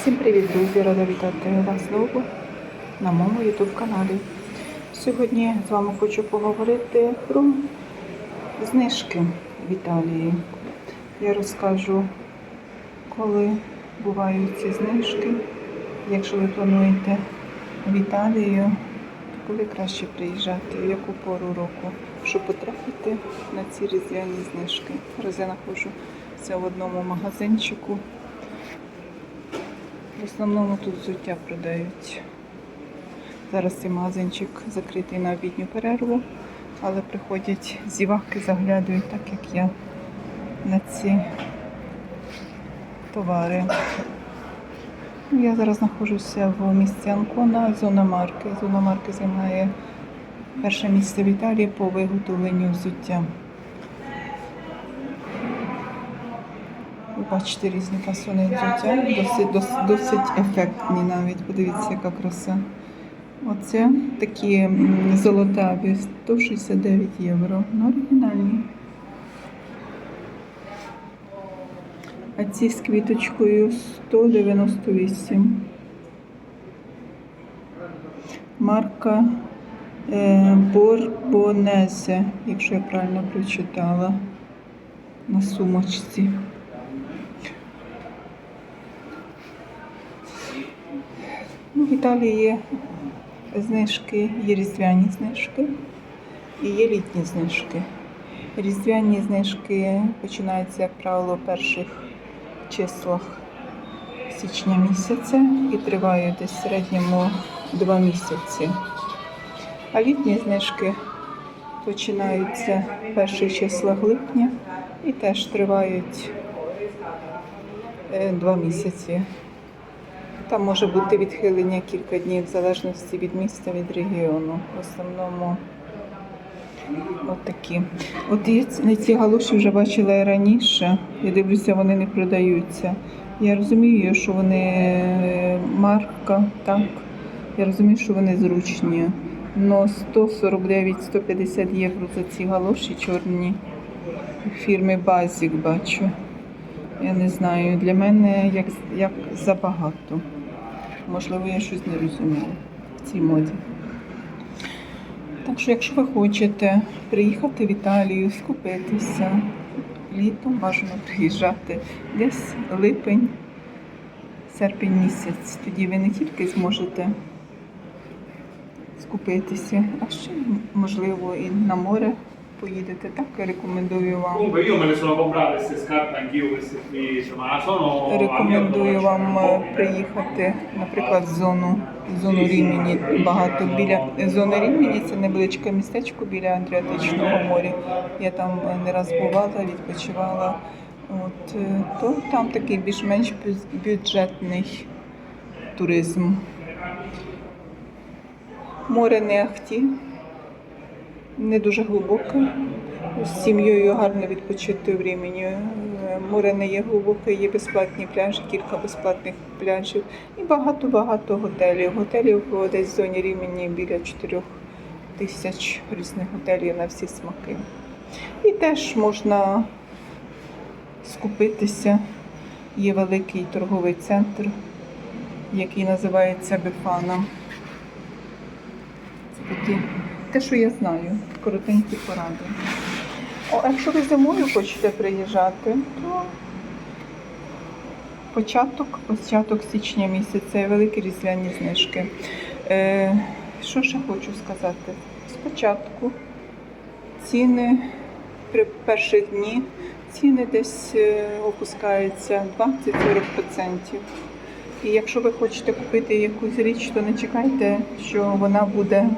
Всім привіт, друзі! Рада вітати вас знову на моєму YouTube каналі. Сьогодні з вами хочу поговорити про знижки в Італії. Я розкажу, коли бувають ці знижки. Якщо ви плануєте в Італію, коли краще приїжджати, в яку пору року, щоб потрапити на ці різдвяні знижки. Зараз я знаходжуся в одному магазинчику. В основному тут взуття продають. Зараз цей магазинчик закритий на обідню перерву, але приходять зіваки, заглядують, так як я, на ці товари. Я зараз знаходжуся в місті Анкона, зона марки. Зона марки займає перше місце в Італії по виготовленню взуття. Ви різні фасони взуття, досить, досить, досить ефектні навіть. Подивіться, яка краса. Оце такі золотаві 169 євро. Ну, оригінальні. А ці з квіточкою 198. Марка е, Борбонезе, якщо я правильно прочитала, на сумочці. Ну, в Італії є знижки, є різдвяні знижки і є літні знижки. Різдвяні знижки починаються, як правило, в перших числах січня місяця і тривають десь в середньому два місяці. А літні знижки починаються в перших числах липня і теж тривають е, два місяці. Там може бути відхилення кілька днів в залежності від міста, від регіону. В основному от. От я ці- галоші вже бачила і раніше. Я дивлюся, вони не продаються. Я розумію, що вони е, марка, так. Я розумію, що вони зручні. Но 149-150 євро за ці галоші чорні фірми Basic бачу. Я не знаю, для мене як, як забагато. Можливо, я щось не розумію в цій моді. Так що, якщо ви хочете приїхати в Італію, скупитися, літом бажано приїжджати десь липень, серпень місяць. Тоді ви не тільки зможете скупитися, а ще, можливо, і на море поїдете. Так, рекомендую вам. Comunque io me le sono comprate queste scarpe anch'io queste qui, insomma, sono Рекомендую вам е, приїхати, наприклад, в зону, в зону Рімені. Багато біля зони Рімені це невеличке містечко біля Адріатичного моря. Я там е, не раз бувала, відпочивала. От е, то там такий більш-менш бюджетний туризм. Море не ахті, не дуже глибоке. З сім'єю гарно відпочити в. Е, Море не є глибоке, є безплатні пляжі, кілька безплатних пляжів і багато-багато готелів. Готелів десь в зоні Рімені біля 4 тисяч різних готелів на всі смаки. І теж можна скупитися. Є великий торговий центр, який називається Бефана. Це такі те, що я знаю, коротенькі поради. О, якщо ви зимою хочете приїжджати, то початок, початок січня місяця великі різдвяні знижки. Е, що ще хочу сказати? Спочатку ціни при перших дні ціни десь е, опускаються 20-40%. І якщо ви хочете купити якусь річ, то не чекайте, що вона буде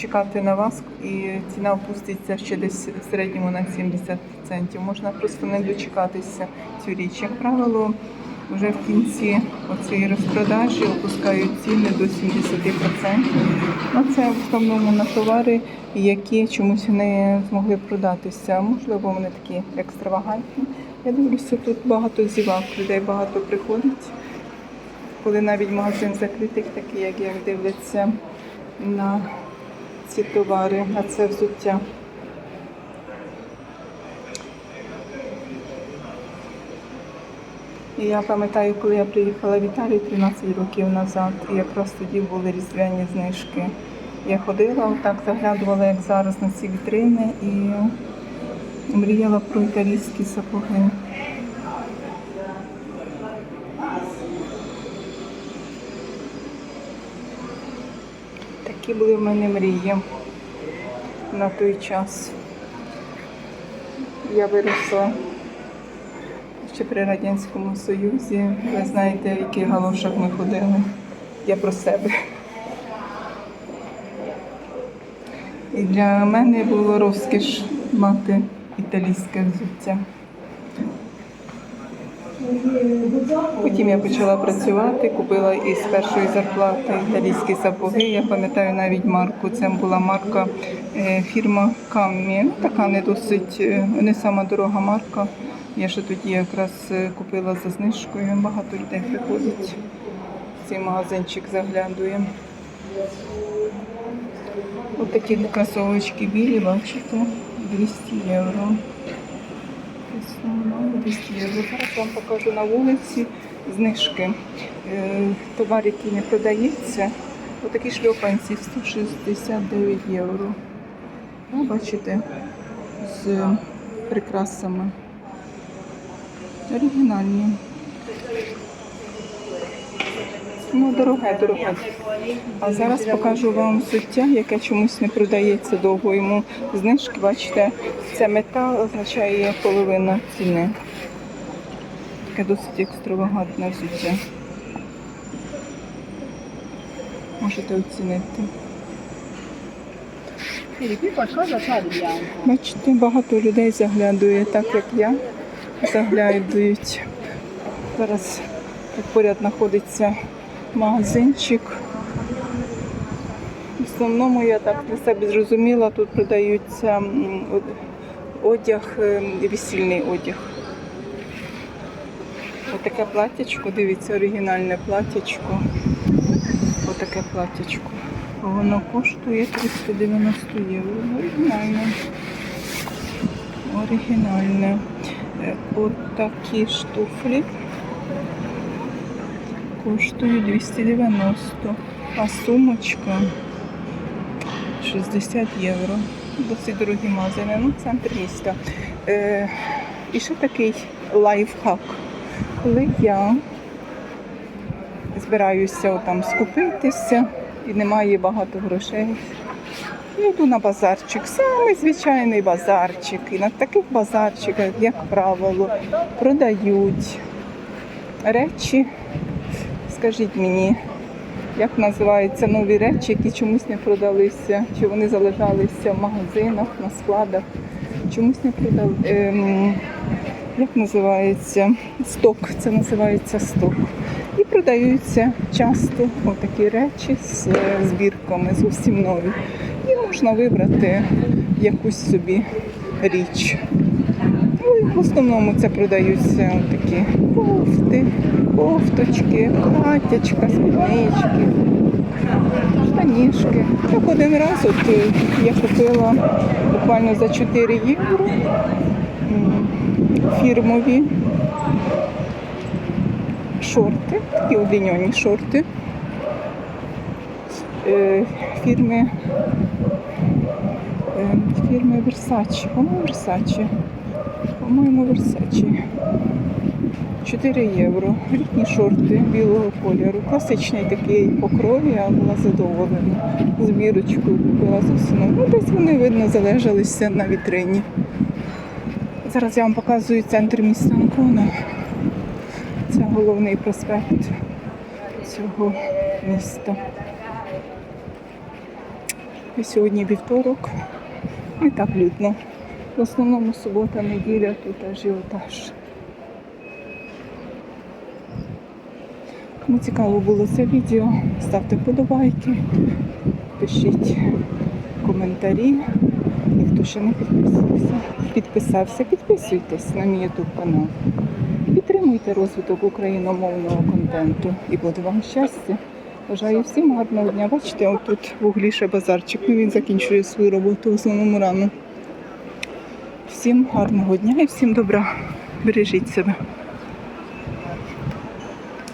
чекати на вас і ціна опуститься ще десь в середньому на 70%. Можна просто не дочекатися цю річ. Як правило, вже в кінці оцієї розпродажі опускають ціни до 70%. Ну, це в основному на товари, які чомусь не змогли продатися. Можливо, вони такі екстравагантні. Я дивлюся, тут багато зівак, людей багато приходить. Коли навіть магазин закритий, такі як я дивляться на ці товари, на це взуття. І я пам'ятаю, коли я приїхала в Італію 13 років назад, і якраз тоді були різдвяні знижки. Я ходила, отак заглядувала, як зараз на ці вітрини, і мріяла про італійські сапоги. Такі були в мене мрії на той час. Я виросла ще при Радянському Союзі. Ви знаєте, в яких галошах ми ходили. Я про себе. І для мене було розкіш мати італійське взуття. Потім я почала працювати, купила із першої зарплати італійські сапоги. Я пам'ятаю навіть марку. Це була марка е, фірма Каммі. Ну, Така не досить, е, не сама дорога марка. Я ще тоді якраз е, купила за знижкою. Багато людей приходить. Цей магазинчик заглядує. Ось такі кросовочки білі, бачите, 200 євро. Основно 200 євро. Зараз вам покажу на вулиці знижки. Е, Товар, який не продається. Отакі шльопанці 169 євро. Ну, бачите, з прикрасами. Оригінальні. Ну, дороге, дороге. А зараз покажу вам взуття, яке чомусь не продається довго. Йому знижки, бачите, це метал означає половина ціни. Таке досить екстравагантне взуття. Можете оцінити. Бачите, багато людей заглядує, так як я заглядають. Зараз поряд знаходиться магазинчик. В основному я так для себе зрозуміла, тут продаються одяг, е, весільний одяг. Отаке платтячко, дивіться, оригінальне платтячко. Отаке платтячко. Воно коштує 390 євро. Оригінальне. Оригінальне. Е, Отакі штуфлі коштують 290. А сумочка 60 євро. Досить дорогі магазини, ну, центр міста. Е, і ще такий лайфхак. Коли я збираюся там скупитися і немає багато грошей. Я йду на базарчик, самий звичайний базарчик. І на таких базарчиках, як правило, продають речі. Скажіть мені, як називаються нові речі, які чомусь не продалися, чи вони залежалися в магазинах, на складах, чомусь не продали. Ем, як називається? Сток. Це називається сток. І продаються часто отакі речі з е, збірками, зовсім нові. І можна вибрати якусь собі річ. В основному це продаються такі кофти, кофточки, платтячка, спіднички, штанішки. Так один раз от е, я купила буквально за 4 євро фірмові шорти, такі удлінені шорти е, фірми, е, фірми Versace, по-моєму, Versace. По-моєму, Versace. 4 євро. Літні шорти білого кольору. Класичний такий покрой, я була задоволена. З бірочкою купила зовсім. Ну, десь вони, видно, залежалися на вітрині. Зараз я вам показую центр міста Анкона. Це головний проспект цього міста. І сьогодні вівторок. Не так людно. В основному субота, неділя, тут ажіотаж. Кому цікаво було це відео, ставте вподобайки, пишіть коментарі. І хто ще не підписався, підписався, підписуйтесь на мій YouTube канал. Підтримуйте розвиток україномовного контенту і буде вам щастя. Бажаю всім гарного дня. Бачите, отут в углі ще базарчик. Ну, Він закінчує свою роботу в основному рано. Всім гарного дня і всім добра. Бережіть себе.